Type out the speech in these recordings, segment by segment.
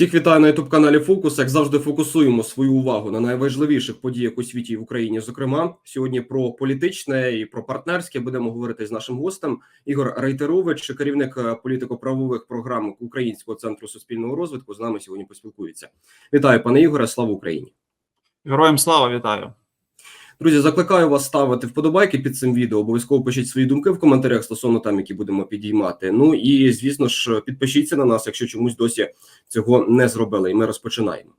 Всіх вітаю на youtube каналі Фокус. Як завжди, фокусуємо свою увагу на найважливіших подіях у світі і в Україні. Зокрема, сьогодні про політичне і про партнерське будемо говорити з нашим гостем. Ігор Рейтерович, керівник е, політико-правових програм Українського центру суспільного розвитку. З нами сьогодні поспілкується. Вітаю, пане Ігоре. Слава Україні! Героям слава вітаю. Друзі, закликаю вас ставити вподобайки під цим відео. Обов'язково пишіть свої думки в коментарях стосовно там, які будемо підіймати. Ну і звісно ж, підпишіться на нас, якщо чомусь досі цього не зробили. І ми розпочинаємо.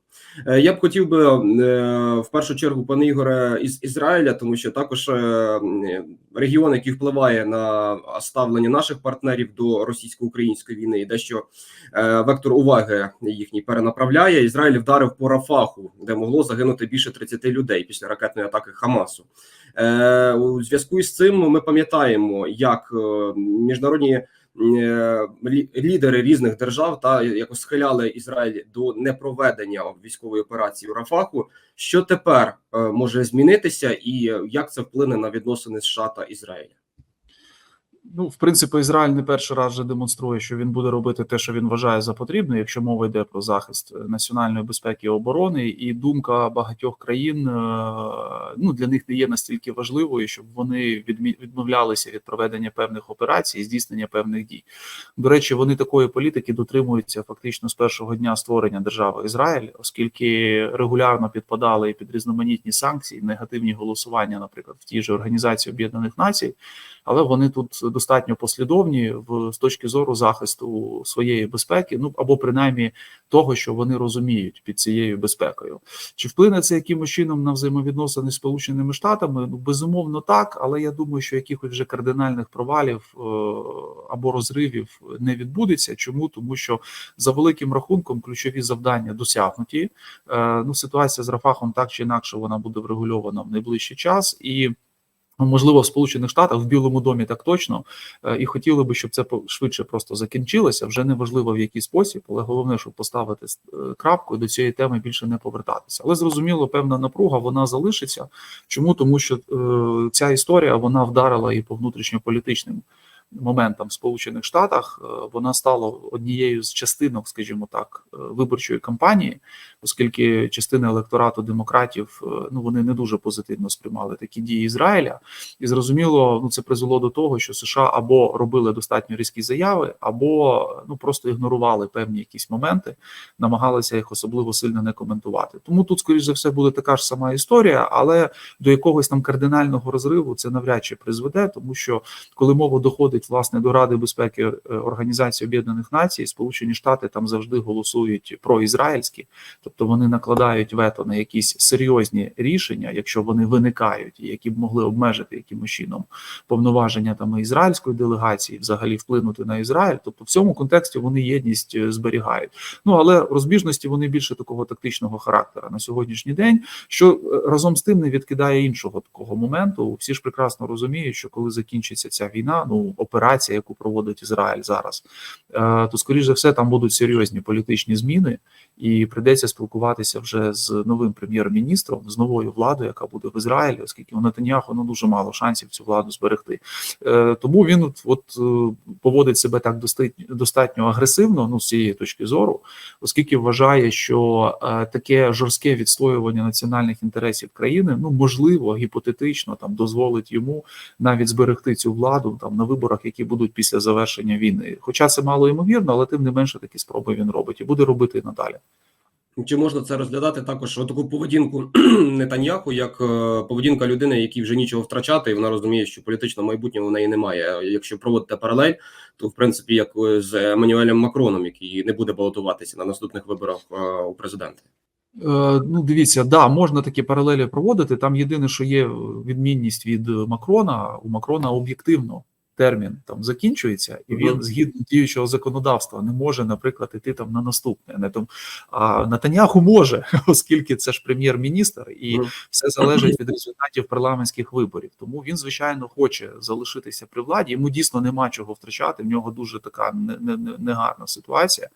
Е, Я б хотів би е, в першу чергу, пане Ігоре, із Ізраїля, тому що також е, регіон, який впливає на ставлення наших партнерів до російсько-української війни, і дещо е, вектор уваги їхній перенаправляє. Ізраїль вдарив по Рафаху, де могло загинути більше 30 людей після ракетної атаки Хамасу. Е, У зв'язку із цим ми пам'ятаємо, як е, міжнародні лідери різних держав та якось схиляли Ізраїль до непроведення військової операції у Рафаху. Що тепер е, може змінитися, і як це вплине на відносини США та Ізраїля? Ну, в принципі, Ізраїль не перший раз вже демонструє, що він буде робити те, що він вважає за потрібне, якщо мова йде про захист е, національної безпеки і оборони. І думка багатьох країн е, ну для них не є настільки важливою, щоб вони відмовлялися від проведення певних операцій і здійснення певних дій. До речі, вони такої політики дотримуються фактично з першого дня створення держави Ізраїль, оскільки регулярно підпадали і під різноманітні санкції, негативні голосування, наприклад, в тій же організації Об'єднаних Націй але вони тут достатньо послідовні в з точки зору захисту своєї безпеки, ну або принаймні того, що вони розуміють під цією безпекою. Чи вплине це якимось чином на взаємовідносини з Сполученими Штатами? Ну безумовно так, але я думаю, що якихось вже кардинальних провалів е, або розривів не відбудеться. Чому тому, що за великим рахунком ключові завдання досягнуті. Е, Ну ситуація з Рафахом так чи інакше вона буде врегульована в найближчий час і. Ну, Можливо, в Сполучених Штатах в Білому домі так точно, е, і хотіли би, щоб це швидше просто закінчилося. Вже не важливо в який спосіб, але головне, щоб поставити е, крапку і до цієї теми більше не повертатися. Але зрозуміло, певна напруга вона залишиться. Чому тому, що е, ця історія вона вдарила і по внутрішньополітичним моментам в Сполучених Штатах. Вона стала однією з частинок, скажімо так, виборчої кампанії, оскільки частина електорату демократів е, ну вони не дуже позитивно сприймали такі дії Ізраїля, і зрозуміло, ну це призвело до того, що США або робили достатньо різкі заяви, або ну просто ігнорували певні якісь моменти, намагалися їх особливо сильно не коментувати. Тому тут, скоріш за все, буде така ж сама історія, але до якогось там кардинального розриву це навряд чи призведе, тому що коли мова доходить власне до Ради безпеки е, Організації Об'єднаних Націй, Сполучені Штати там завжди голосують проізраїльські, тобто вони накладають вето на якісь серйозні рішення, якщо вони виникають, які б могли обмежити якимось чином повноваження там ізраїльської делегації, взагалі вплинути на Ізраїль. Тобто в цьому контексті вони єдність е, зберігають. Ну але розбіжності вони більше такого тактичного характера на сьогоднішній день, що е, разом з тим не відкидає іншого такого моменту. Всі ж прекрасно розуміють, що коли закінчиться ця війна, ну операція, яку проводить Ізраїль зараз, е, то скоріш за все там будуть серйозні політичні зміни, і прийдеться спілкуватися вже з новим прем'єр-міністром, з новою владою, яка буде в Ізраїлі, оскільки у Нетаньяху ну дуже мало шансів цю владу зберегти. Е, Тому він от, от е, поводить себе так достатньо достатньо агресивно, ну з цієї точки зору, оскільки вважає, що е, таке жорстке відстоювання національних інтересів країни, ну можливо, гіпотетично там дозволить йому навіть зберегти цю владу там на виборах, які будуть після завершення війни. Хоча це мало ймовірно, але тим не менше такі спроби він робить і буде робити і надалі. Чи можна це розглядати також таку поведінку Нетаньяху, як е, поведінка людини, якій вже нічого втрачати, і вона розуміє, що політичного майбутнього в неї немає. Якщо проводити паралель, то в принципі як з Еммануелем Макроном, який не буде балотуватися на наступних виборах е, у президенти. Е, Ну, дивіться, да, можна такі паралелі проводити. Там єдине, що є відмінність від Макрона. У Макрона об'єктивно термін там закінчується, і він згідно діючого законодавства не може, наприклад, іти там на наступне. Не там а Натаняху може, оскільки це ж прем'єр-міністр, і все залежить від результатів парламентських виборів. Тому він, звичайно, хоче залишитися при владі. Йому дійсно нема чого втрачати. В нього дуже така не- не- не- негарна ситуація.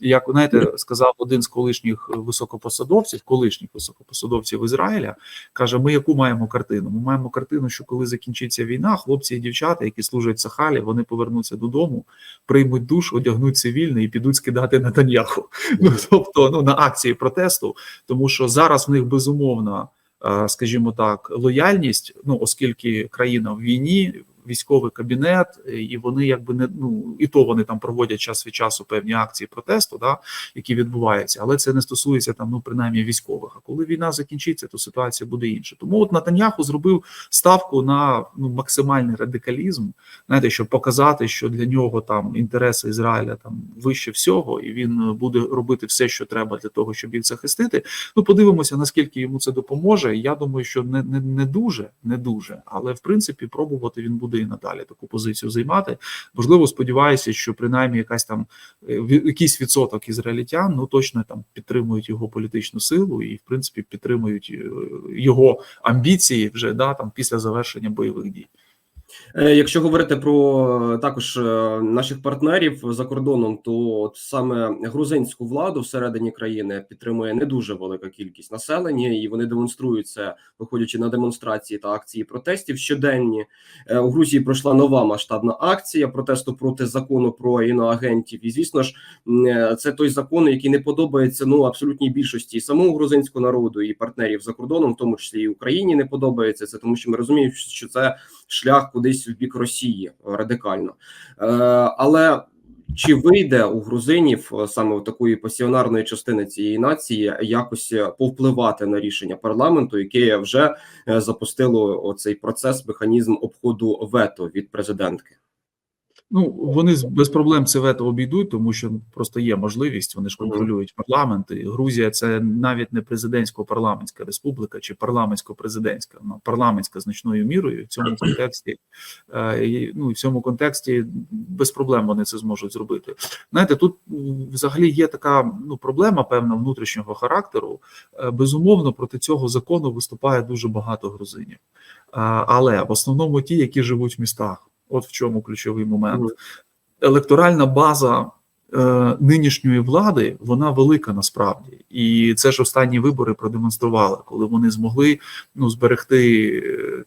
Як знаєте, сказав один з колишніх високопосадовців, колишніх високопосадовців Ізраїля, каже: Ми яку маємо картину? Ми маємо картину, що коли закінчиться війна, хлопці і дівчата, які служать служать Сахалі, вони повернуться додому, приймуть душ, одягнуть цивільне і підуть скидати на Таньяху. Ну тобто, ну на акції протесту, тому що зараз в них безумовно, е, скажімо так, лояльність. Ну оскільки країна в війні. Військовий кабінет, і вони якби не ну і то вони там проводять час від часу певні акції протесту, да які відбуваються, але це не стосується там, ну принаймні військових. А коли війна закінчиться, то ситуація буде інша. Тому от Натаньяху зробив ставку на ну максимальний радикалізм, знаєте, щоб показати, що для нього там інтереси Ізраїля там вище всього, і він буде робити все, що треба для того, щоб їх захистити. Ну подивимося, наскільки йому це допоможе. Я думаю, що не не, не дуже, не дуже, але в принципі пробувати він буде і надалі таку позицію займати. Можливо, сподіваюся, що принаймні якась там е, якийсь відсоток ізраїльтян ну точно там підтримують його політичну силу і, в принципі, підтримують е, його амбіції вже да там після завершення бойових дій. Е, Якщо говорити про е, також е, наших партнерів за кордоном, то от саме грузинську владу всередині країни підтримує не дуже велика кількість населення, і вони демонструють це, виходячи на демонстрації та акції протестів щоденні. У Грузії пройшла нова масштабна акція протесту проти закону про іноагентів. І звісно ж, це той закон, який не подобається ну абсолютній більшості самого грузинського народу, і партнерів за кордоном, в тому числі і Україні, не подобається це, тому що ми розуміємо, що це шлях кудись в бік Росії е, радикально. Е, але чи вийде у грузинів е, саме такої пасіонарної частини цієї нації якось повпливати на рішення парламенту, яке вже запустило цей процес, механізм обходу вето від президентки? Ну вони без проблем це вето обійдуть, тому що просто є можливість. Вони ж контролюють парламент. І Грузія це навіть не президентсько-парламентська республіка чи парламентсько-президентська, вона парламентська значною мірою. В цьому контексті е, ну і в цьому контексті без проблем вони це зможуть зробити. Знаєте, тут взагалі є така ну проблема певна внутрішнього характеру. Е, Безумовно, проти цього закону виступає дуже багато грузинів, Е, але в основному ті, які живуть в містах. От в чому ключовий момент. Електоральна база е, нинішньої влади вона велика насправді, і це ж останні вибори продемонстрували, коли вони змогли ну зберегти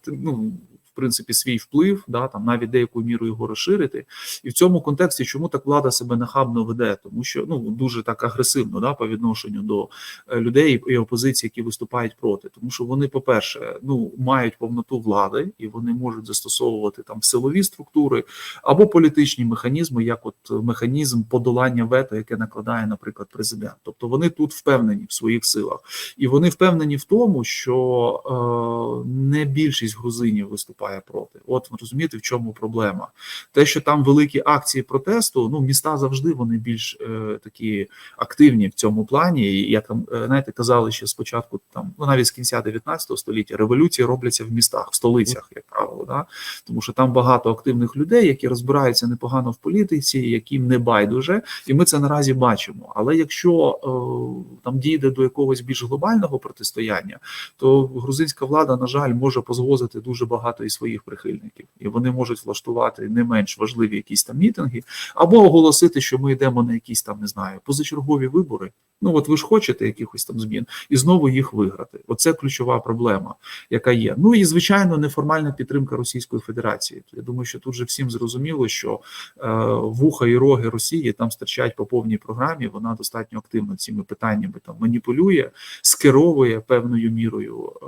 е, ну. Принципі, свій вплив, да там навіть деякою мірою його розширити, і в цьому контексті, чому так влада себе нахабно веде, тому що ну дуже так агресивно да по відношенню до е, людей і опозиції, які виступають проти, тому що вони, по-перше, ну мають повноту влади і вони можуть застосовувати там силові структури або політичні механізми, як от механізм подолання вето, яке накладає, наприклад, президент. Тобто вони тут впевнені в своїх силах, і вони впевнені в тому, що е, не більшість грузинів виступає проти. От розумієте, в чому проблема? Те, що там великі акції протесту, ну міста завжди вони більш е, такі активні в цьому плані. І як там е, знаєте, казали ще спочатку, там ну навіть з кінця 19 століття революції робляться в містах, в столицях, як правило, да тому що там багато активних людей, які розбираються непогано в політиці, яким не байдуже, і ми це наразі бачимо. Але якщо е, там дійде до якогось більш глобального протистояння, то грузинська влада, на жаль, може позвозити дуже багато і своїх прихильників, і вони можуть влаштувати не менш важливі якісь там мітинги, або оголосити, що ми йдемо на якісь там не знаю позачергові вибори. Ну от ви ж хочете якихось там змін, і знову їх виграти. Оце ключова проблема, яка є. Ну і звичайно, неформальна підтримка Російської Федерації. Я думаю, що тут же всім зрозуміло, що е, вуха і роги Росії там стирчать по повній програмі. Вона достатньо активно цими питаннями там маніпулює, скеровує певною мірою е,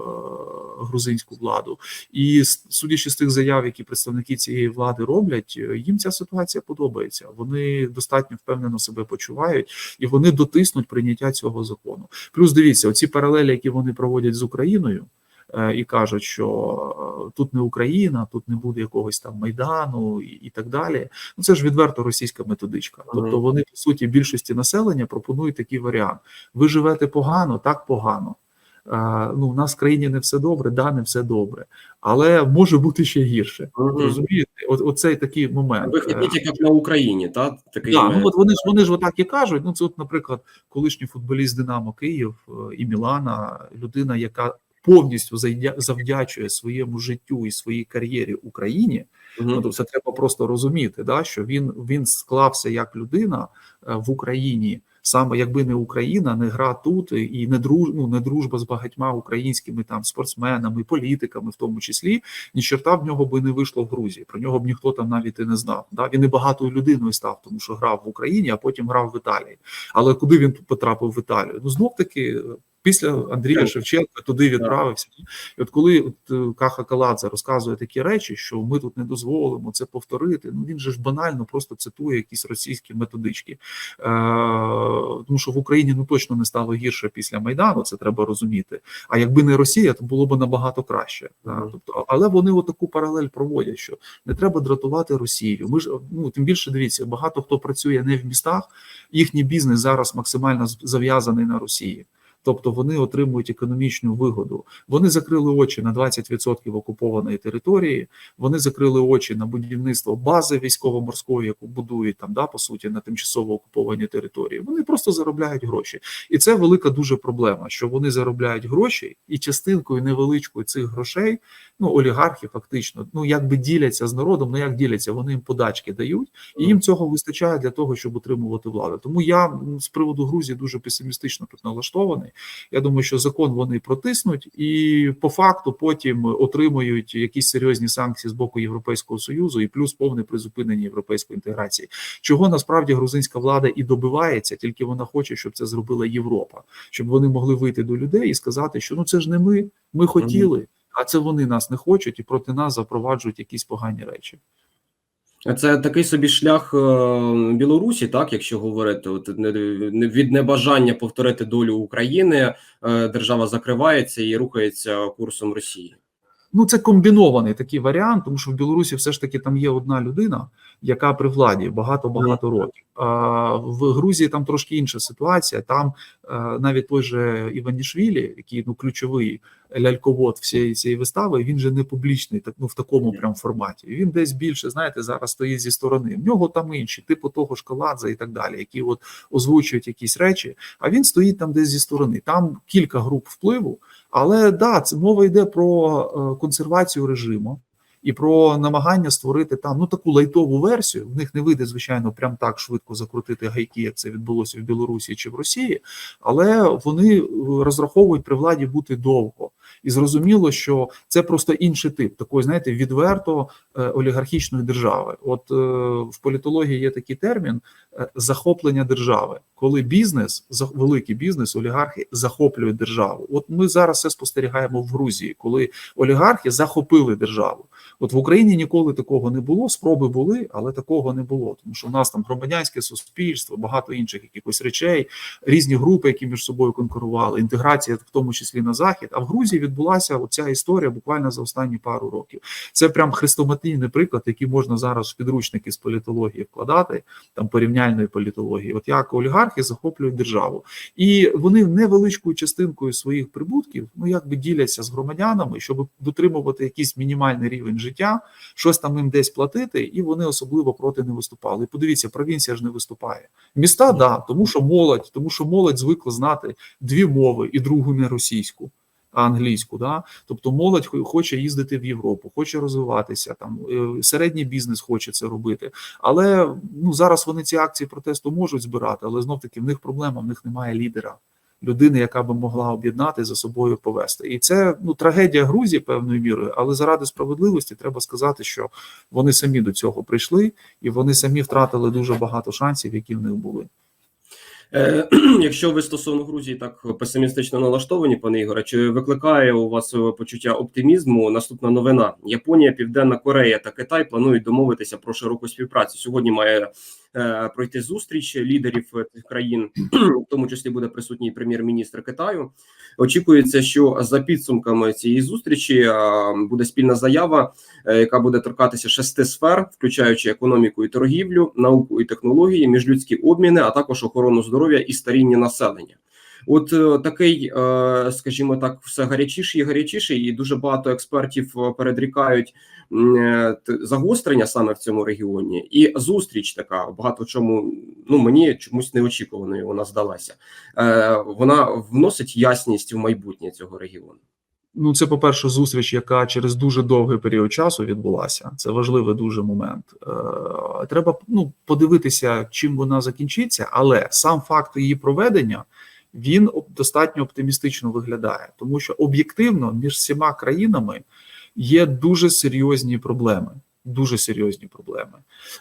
грузинську владу. І судячи з тих заяв, які представники цієї влади роблять, е, їм ця ситуація подобається. Вони достатньо впевнено себе почувають і вони дотиснуть прийняття цього закону. Плюс дивіться, оці паралелі, які вони проводять з Україною. е, І кажуть, що е, тут не Україна, тут не буде якогось там майдану і, і так далі. Ну це ж відверто російська методичка. Тобто вони по суті більшості населення пропонують такий варіант: ви живете погано, так погано. Ну, у нас в країні не все добре, да, не все добре, але може бути ще гірше. Розумієте, от оцей такий момент. Вихід Е, як на Україні, та такий Да, ну от вони ж вони ж отак і кажуть. Ну це, от, наприклад, колишній футболіст Динамо Київ е, і Мілана, людина, яка повністю завдячує своєму життю і своїй кар'єрі Україні. мгм. Ну, то це треба просто розуміти, да, що він, він склався як людина е, в Україні Саме якби не Україна, не гра тут і не друж, ну, не дружба з багатьма українськими там спортсменами, політиками, в тому числі, ні чорта в нього би не вийшло в Грузії. Про нього б ніхто там навіть і не знав. Да? Він і багатою людиною став, тому що грав в Україні, а потім грав в Італії. Але куди він потрапив в Італію? Ну знов таки. Після Андрія Шевченка туди відправився. І от коли от е, Каха Каладзе розказує такі речі, що ми тут не дозволимо це повторити. Ну він же ж банально просто цитує якісь російські методички. Е, Тому що в Україні ну точно не стало гірше після Майдану, це треба розуміти. А якби не Росія, то було б набагато краще. Да? Тобто, але вони отаку паралель проводять, що не треба дратувати Росію. Ми ж ну тим більше дивіться, багато хто працює не в містах, їхній бізнес зараз максимально зав'язаний на Росії. Тобто вони отримують економічну вигоду. Вони закрили очі на 20% окупованої території. Вони закрили очі на будівництво бази військово-морської, яку будують там, да, по суті, на тимчасово окупованій території. Вони просто заробляють гроші, і це велика дуже проблема. Що вони заробляють гроші, і частинкою невеличкою цих грошей, ну олігархи, фактично, ну якби діляться з народом. Ну як діляться, вони їм подачки дають, і їм цього вистачає для того, щоб утримувати владу. Тому я з приводу Грузії дуже песимістично тут налаштований. Я думаю, що закон вони протиснуть, і по факту потім отримують якісь серйозні санкції з боку Європейського союзу, і плюс повне призупинення європейської інтеграції. Чого насправді грузинська влада і добивається, тільки вона хоче, щоб це зробила Європа, щоб вони могли вийти до людей і сказати, що ну це ж не ми, ми хотіли, а це вони нас не хочуть і проти нас запроваджують якісь погані речі. Це такий собі шлях е, Білорусі, так якщо говорити, от від небажання повторити долю України, е, держава закривається і рухається курсом Росії. Ну, це комбінований такий варіант, тому що в Білорусі все ж таки там є одна людина, яка при владі багато-багато років. А в Грузії там трошки інша ситуація. Там е, навіть той же Іванішвілі, який ну ключовий ляльковод всієї цієї вистави, він же не публічний, так ну в такому прям форматі. Він десь більше, знаєте, зараз стоїть зі сторони. В нього там інші, типу того ж Каладзе і так далі, які от озвучують якісь речі. А він стоїть там десь зі сторони. Там кілька груп впливу. Але да, це мова йде про е, консервацію режиму і про намагання створити там ну таку лайтову версію. В них не вийде, звичайно, прям так швидко закрутити гайки, як це відбулося в Білорусі чи в Росії, але вони е, розраховують при владі бути довго. І зрозуміло, що це просто інший тип такої, знаєте, відверто е, олігархічної держави. От е, в політології є такий термін захоплення держави, коли бізнес, великий бізнес, олігархи захоплюють державу. От ми зараз це спостерігаємо в Грузії, коли олігархи захопили державу. От в Україні ніколи такого не було. Спроби були, але такого не було. Тому що в нас там громадянське суспільство, багато інших якихось речей, різні групи, які між собою конкурували, інтеграція, в тому числі на захід. А в Грузії відбулася оця історія буквально за останні пару років. Це прям хрестоматійний приклад, який можна зараз в підручники з політології вкладати, там порівняльної політології. От як олігархи захоплюють державу, і вони невеличкою частинкою своїх прибутків, ну якби діляться з громадянами, щоб дотримувати якийсь мінімальний рівень життя, щось там їм десь платити, і вони особливо проти не виступали. І подивіться, провінція ж не виступає. Міста, да, тому що молодь, тому що молодь звикла знати дві мови і другу не російську. А англійську, да, тобто молодь хоче їздити в Європу, хоче розвиватися. Там е, середній бізнес хоче це робити. Але ну зараз вони ці акції протесту можуть збирати, але знов таки в них проблема, в них немає лідера, людини, яка би могла об'єднати за собою повести. І це ну трагедія Грузії певною мірою, але заради справедливості треба сказати, що вони самі до цього прийшли, і вони самі втратили дуже багато шансів, які в них були. Е, Якщо ви стосовно Грузії так песимістично налаштовані, пане Ігоре, чи викликає у вас почуття оптимізму? Наступна новина: Японія, Південна Корея та Китай планують домовитися про широку співпрацю. Сьогодні має пройти зустріч лідерів е, цих країн, в тому числі буде присутній прем'єр-міністр Китаю. Очікується, що за підсумками цієї зустрічі е, буде спільна заява, е, яка буде торкатися шести сфер, включаючи економіку і торгівлю, науку і технології, міжлюдські обміни, а також охорону здоров'я і старіння населення. От е, такий, е, скажімо так, все гарячіше і гарячіше, і дуже багато експертів е, передрікають е, загострення саме в цьому регіоні. І зустріч така багато чому ну мені чомусь неочікуваною вона здалася. Е, Вона вносить ясність в майбутнє цього регіону. Ну, це, по-перше, зустріч, яка через дуже довгий період часу відбулася. Це важливий дуже момент. Е, Треба ну, подивитися, чим вона закінчиться, але сам факт її проведення він достатньо оптимістично виглядає, тому що об'єктивно між всіма країнами є дуже серйозні проблеми. Дуже серйозні проблеми.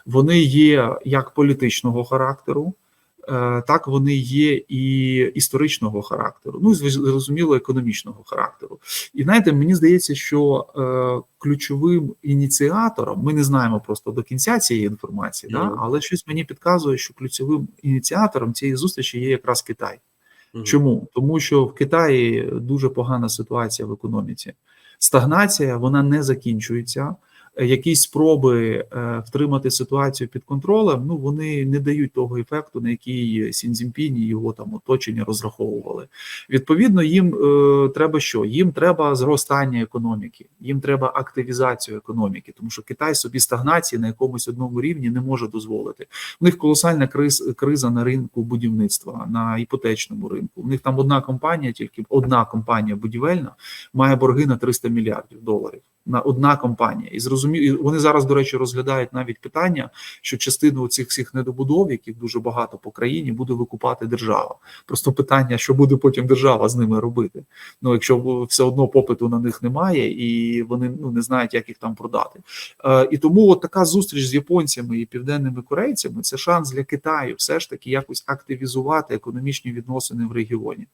Вони є як політичного характеру, е, так вони є і історичного характеру, ну і зрозуміло, економічного характеру. І знаєте, мені здається, що е, ключовим ініціатором ми не знаємо просто до кінця цієї інформації, да, але щось мені підказує, що ключовим ініціатором цієї зустрічі є якраз Китай. Мгм. Чому? Тому що в Китаї дуже погана ситуація в економіці. Стагнація вона не закінчується. Якісь спроби е, втримати ситуацію під контролем, ну вони не дають того ефекту, на який Сін і його там оточення розраховували. Відповідно, їм е, треба що? Їм треба зростання економіки, їм треба активізацію економіки, тому що Китай собі стагнації на якомусь одному рівні не може дозволити. У них колосальна криз, криза на ринку будівництва, на іпотечному ринку. У них там одна компанія, тільки одна компанія будівельна, має борги на 300 мільярдів доларів. На одна компанія, і зрозумів, і вони зараз, до речі, розглядають навіть питання, що частину цих всіх недобудов, яких дуже багато по країні, буде викупати держава. Просто питання, що буде потім держава з ними робити. Ну, якщо все одно попиту на них немає, і вони ну не знають, як їх там продати. Е, і тому от така зустріч з японцями і південними корейцями це шанс для Китаю все ж таки якось активізувати економічні відносини в регіоні.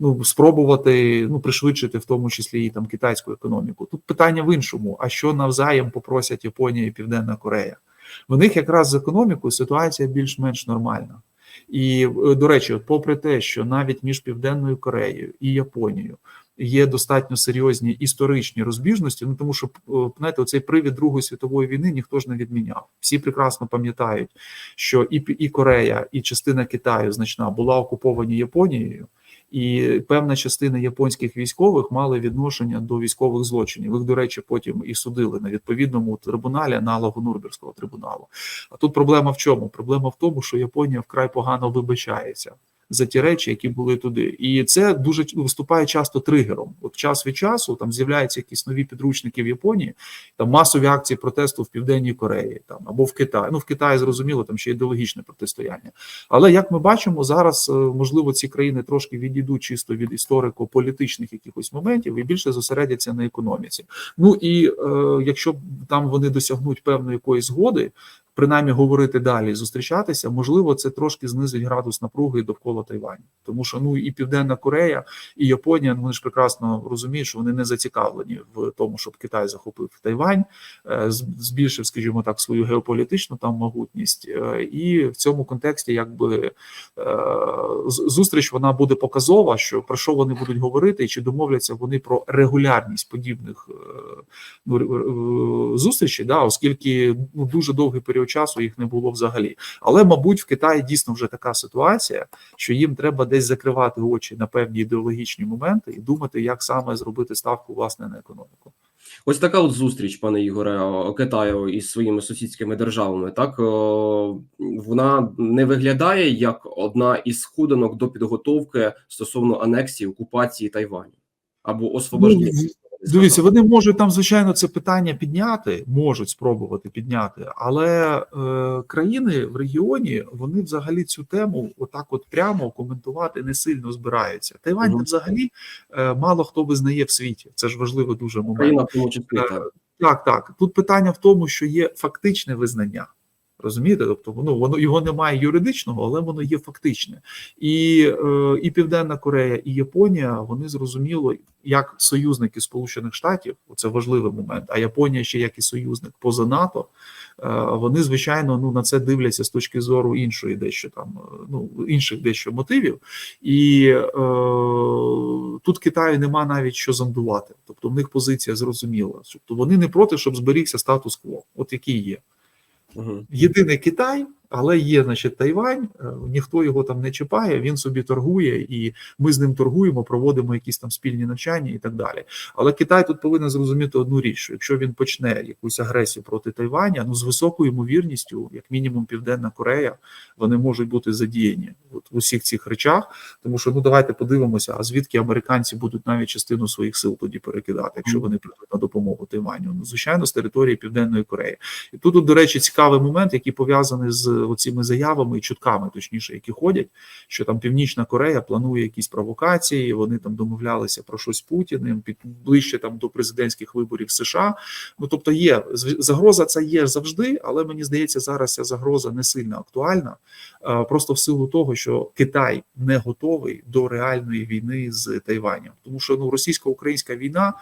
Ну, спробувати ну пришвидшити в тому числі і там китайську економіку. Тут питання в іншому: а що навзаєм попросять Японія і Південна Корея? В них якраз з економікою ситуація більш-менш нормальна. І е, до речі, от попри те, що навіть між Південною Кореєю і Японією є достатньо серйозні історичні розбіжності. Ну тому що е, знаєте, оцей привід Другої світової війни ніхто ж не відміняв. Всі прекрасно пам'ятають, що і, і Корея, і частина Китаю значна була окуповані Японією. І певна частина японських військових мали відношення до військових злочинів. Їх, до речі, потім і судили на відповідному трибуналі, аналогу Нурнберзького трибуналу. А тут проблема в чому? Проблема в тому, що Японія вкрай погано вибачається за ті речі, які були туди, і це дуже виступає часто тригером. От час від часу там з'являються якісь нові підручники в Японії, там масові акції протесту в Південній Кореї, там або в Китаї. Ну в Китаї зрозуміло, там ще ідеологічне протистояння. Але як ми бачимо, зараз е, можливо ці країни трошки відійдуть чисто від історико-політичних якихось моментів і більше зосередяться на економіці. Ну і е, якщо там вони досягнуть певної якоїсь згоди, принаймні говорити далі, зустрічатися, можливо, це трошки знизить градус напруги довкола Тайваню, тому що ну і Південна Корея, і Японія, ну, вони ж прекрасно розуміють, що вони не зацікавлені в тому, щоб Китай захопив Тайвань, е, збільшив, скажімо так, свою геополітичну там могутність, Е, і в цьому контексті, якби е, зустріч вона буде показова, що про що вони будуть говорити, і чи домовляться вони про регулярність подібних ну, зустрічей, да, оскільки ну, дуже довгий період часу їх не було взагалі. Але, мабуть, в Китаї дійсно вже така ситуація, що їм треба десь закривати очі на певні ідеологічні моменти і думати, як саме зробити ставку власне на економіку. Ось така от зустріч, пане Ігоре, Китаю із своїми сусідськими державами. Так вона не виглядає як одна із сходинок до підготовки стосовно анексії окупації Тайваню або освобождення. Дивіться, вони можуть там, звичайно, це питання підняти, можуть спробувати підняти, але е, країни в регіоні вони взагалі цю тему отак, от прямо коментувати не сильно збираються. Тайвань Мгм. взагалі е, мало хто визнає в світі. Це ж важливий дуже момент. Числі Е. Так, так. Тут питання в тому, що є фактичне визнання. Розумієте? Тобто, ну, воно його немає юридичного, але воно є фактичне. І, е, і Південна Корея, і Японія вони зрозуміло, як союзники Сполучених Штатів, це важливий момент. А Японія ще як і союзник поза НАТО. е, Вони звичайно ну на це дивляться з точки зору іншої, дещо там е, ну інших дещо мотивів, і е, тут Китаю нема навіть що зондувати. Тобто в них позиція зрозуміла. Тобто вони не проти, щоб зберігся статус-кво, от який є. Угу. Єдиний Китай, Але є, значить, Тайвань, е, ніхто його там не чіпає, він собі торгує, і ми з ним торгуємо, проводимо якісь там спільні навчання і так далі. Але Китай тут повинен зрозуміти одну річ: що якщо він почне якусь агресію проти Тайваня, ну з високою ймовірністю, як мінімум, Південна Корея, вони можуть бути задіяні от, в усіх цих речах. Тому що ну давайте подивимося, а звідки американці будуть навіть частину своїх сил тоді перекидати, якщо вони прийдуть на допомогу Тайваню. Ну звичайно, з території Південної Кореї. І тут, до речі, цікавий момент, який пов'язаний з оціми заявами і чутками, точніше, які ходять, що там Північна Корея планує якісь провокації. Вони там домовлялися про щось Путіним під ближче там до президентських виборів США. Ну тобто, є загроза, це є завжди, але мені здається, зараз ця загроза не сильно актуальна. Просто в силу того, що Китай не готовий до реальної війни з Тайванем, тому що ну російсько-українська війна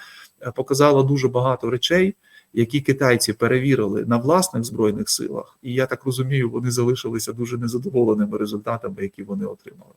е, показала дуже багато речей, які китайці перевірили на власних збройних силах, і я так розумію, вони залишилися дуже незадоволеними результатами, які вони отримали.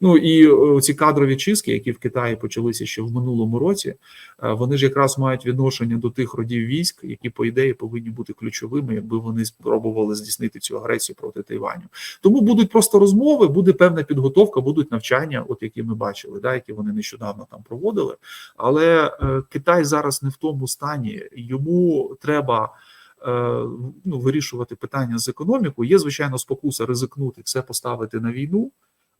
Ну і е, ці кадрові чистки, які в Китаї почалися ще в минулому році, е, вони ж якраз мають відношення до тих родів військ, які по ідеї повинні бути ключовими, якби вони спробували здійснити цю агресію проти Тайваню. Тому будуть просто розмови, буде певна підготовка, будуть навчання, от які ми бачили, да, які вони нещодавно там проводили. Але е, Китай зараз не в тому стані, йому треба. Ну, вирішувати питання з економікою. Є звичайно спокуса ризикнути все поставити на війну,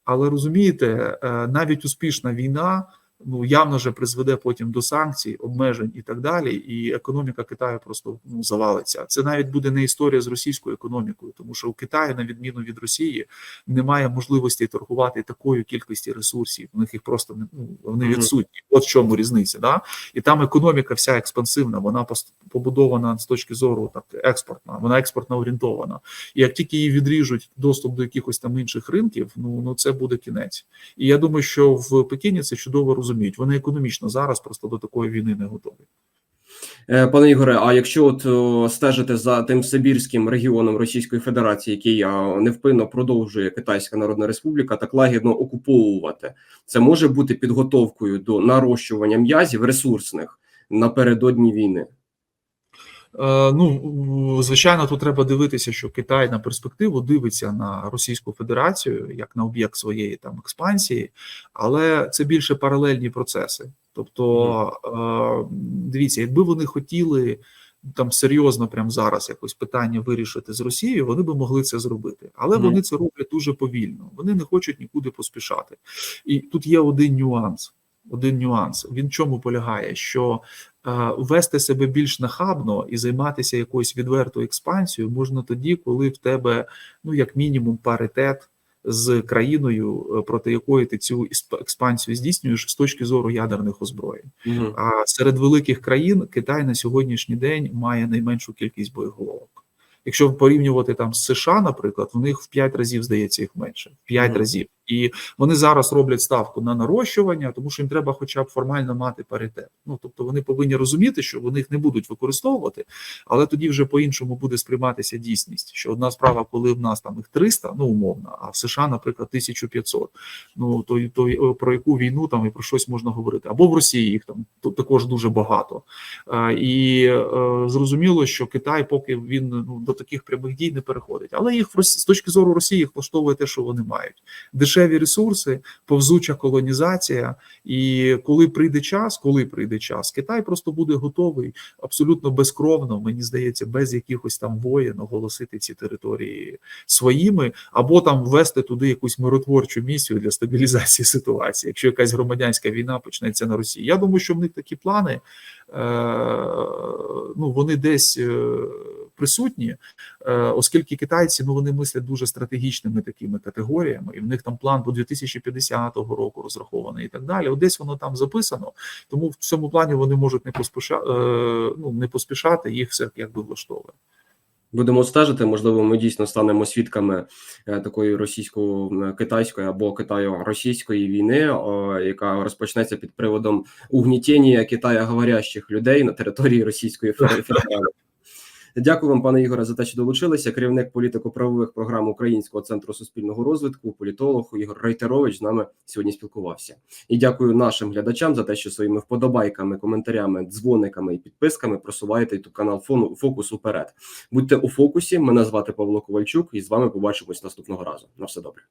але розумієте, е, навіть успішна війна ну явно же призведе потім до санкцій, обмежень і так далі. І економіка Китаю просто ну завалиться. Це навіть буде не історія з російською економікою, тому що у Китаї, на відміну від Росії, немає можливості торгувати такою кількості ресурсів. У них їх просто не ну вони відсутні. От в чому різниця. Да? І там економіка вся експансивна, вона побудована з точки зору так експортна, вона експортно орієнтована. І як тільки її відріжуть доступ до якихось там інших ринків, ну ну це буде кінець. І я думаю, що в Пекіні це чудово розуміють. Вони економічно зараз просто до такої війни не готові. Е, Пане Ігоре, а якщо от о, стежити за тим Сибірським регіоном Російської Федерації, який невпинно продовжує Китайська Народна Республіка так лагідно окуповувати, це може бути підготовкою до нарощування м'язів ресурсних напередодні війни. Е, Ну, звичайно, тут треба дивитися, що Китай на перспективу дивиться на Російську Федерацію як на об'єкт своєї там експансії, але це більше паралельні процеси. Тобто, е, дивіться, якби вони хотіли там серйозно, прямо зараз якось питання вирішити з Росією, вони би могли це зробити, але вони це роблять дуже повільно. Вони не хочуть нікуди поспішати. І тут є один нюанс. Один нюанс. Він в чому полягає? Що вести себе більш нахабно і займатися якоюсь відвертою експансією можна тоді, коли в тебе ну як мінімум паритет з країною, е, проти якої ти цю експансію здійснюєш з точки зору ядерних озброєнь. Угу. А серед великих країн Китай на сьогоднішній день має найменшу кількість боєголовок. Якщо порівнювати там з США, наприклад, в них в 5 разів здається їх менше, в 5 Мгм. разів. І вони зараз роблять ставку на нарощування, тому що їм треба, хоча б формально мати паритет. Ну тобто вони повинні розуміти, що вони їх не будуть використовувати, але тоді вже по-іншому буде сприйматися дійсність. Що одна справа, коли в нас там їх 300, ну умовно, а в США, наприклад, 1500. Ну то, то про яку війну там і про щось можна говорити, або в Росії їх там також дуже багато. І е, зрозуміло, що Китай, поки він ну до таких прямих дій не переходить, але їх з точки зору Росії їх влаштовує те, що вони мають дешеві ресурси, повзуча колонізація. І коли прийде час, коли прийде час, Китай просто буде готовий абсолютно безкровно, мені здається, без якихось там воєн оголосити ці території своїми, або там ввести туди якусь миротворчу місію для стабілізації ситуації, якщо якась громадянська війна почнеться на Росії. Я думаю, що в них такі плани, е, ну вони десь. Присутні, е, оскільки китайці ну вони мислять дуже стратегічними такими категоріями, і в них там план до 2050 року розрахований і так далі. От десь воно там записано. Тому в цьому плані вони можуть не поспіша, е, ну не поспішати, їх все якби влаштовує. Будемо стежити. Можливо, ми дійсно станемо свідками е, такої російсько-китайської або китайо-російської війни, яка розпочнеться під приводом угнітіння Китая говорящих людей на території Російської Федерації. Дякую вам, пане Ігоре, за те, що долучилися. Керівник політико-правових програм Українського центру суспільного розвитку, політолог Ігор Рейтерович з нами сьогодні спілкувався. І дякую нашим глядачам за те, що своїми вподобайками, коментарями, дзвониками і підписками просуваєте youtube канал Фокус уперед. Будьте у фокусі. Мене звати Павло Ковальчук, і з вами побачимось наступного разу. На все добре.